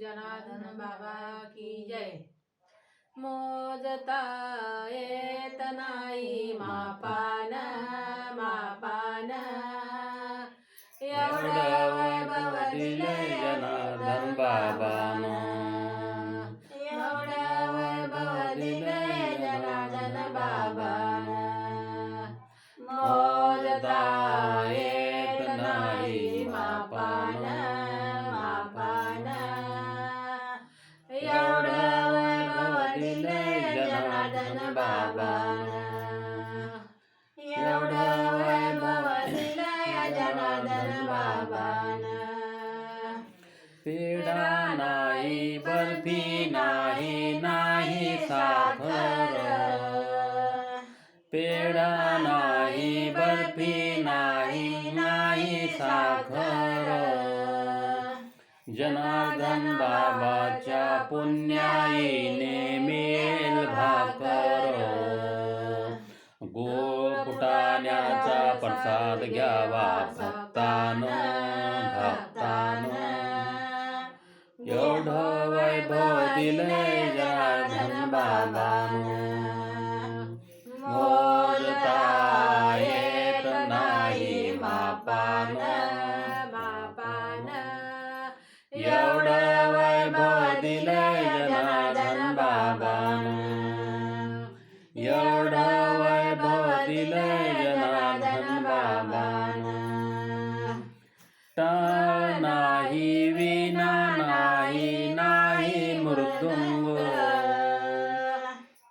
जनार्दन बाबा की जय। मोजता येत नाही मापान। मापान जनार्दन जनार्दन मोजता बाबान एवढं वैभव दिलंय जनार्दन बाबान पेढा नाही बर्फ़ी नाही नाही साखर पेढा नाही बर्फ़ी नाही नाही साखर जनार्दन बाबाच्या पुण्याईने मिळेल प्रसाद घ्यावा भक्तानो भक्तानो. एवढं वैभव दिलंय.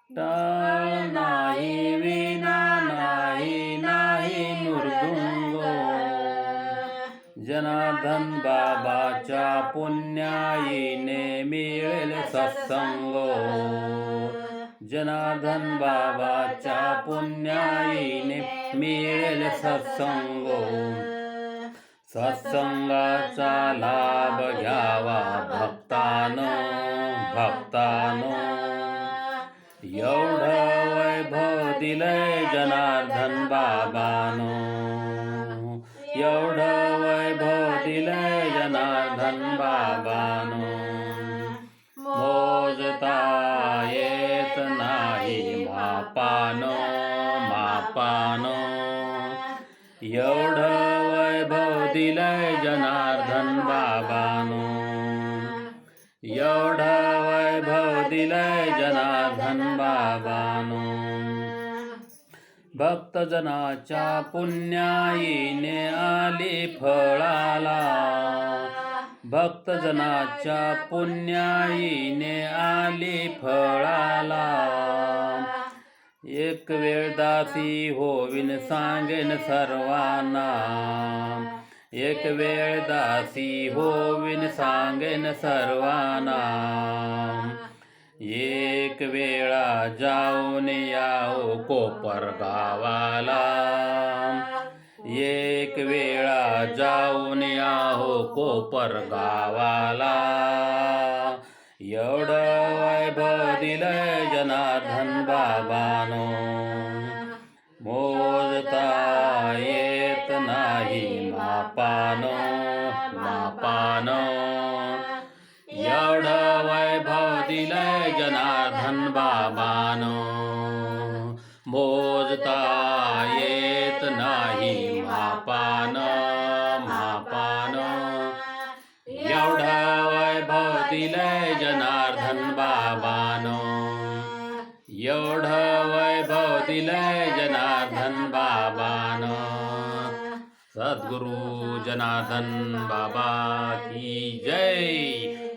टाळ नाही विना नाही नाही मृदुंग जनार्दन बाबाच्या पुण्याईने मिळेल सत्संग. जनार्दन बाबाच्या पुण्याईने मिळेल सत्संग. सत्संगाचा लाभ घ्यावा भक्तानं. भक्तानो। एवढं वैभव दिलंय जनार्दन बाबानो। एवढं वैभव दिलंय जनार्दन बाबानो। मोजता येत नाही मापानो मापानो। एवढं वैभव दिलंय जनार्दन बाबानो। लय दिलंय जनार्दन बाबानो भक्तजनाच्या पुण्याईने आली फळाला। भक्तजनाच्या पुण्याईने आली फळाला। एक वेळ दासी होविन सांगेन सर्वांना। एक वेळ दासी होविन सांगेन सर्वांना। एक वेळा जाऊन याओ कोपर गावाला. एक वेळा जाऊन याहो कोपर गावाला. एवढं वैभव दिलं जनार्दन बाबानो. बाबानो। मोजता येत नाही मापान मापान। एवढं वैभव जनार्दन बाबानो। एवढं वैभव जनार्दन बाबानो। सद्गुरु जनार्दन बाबा की जय।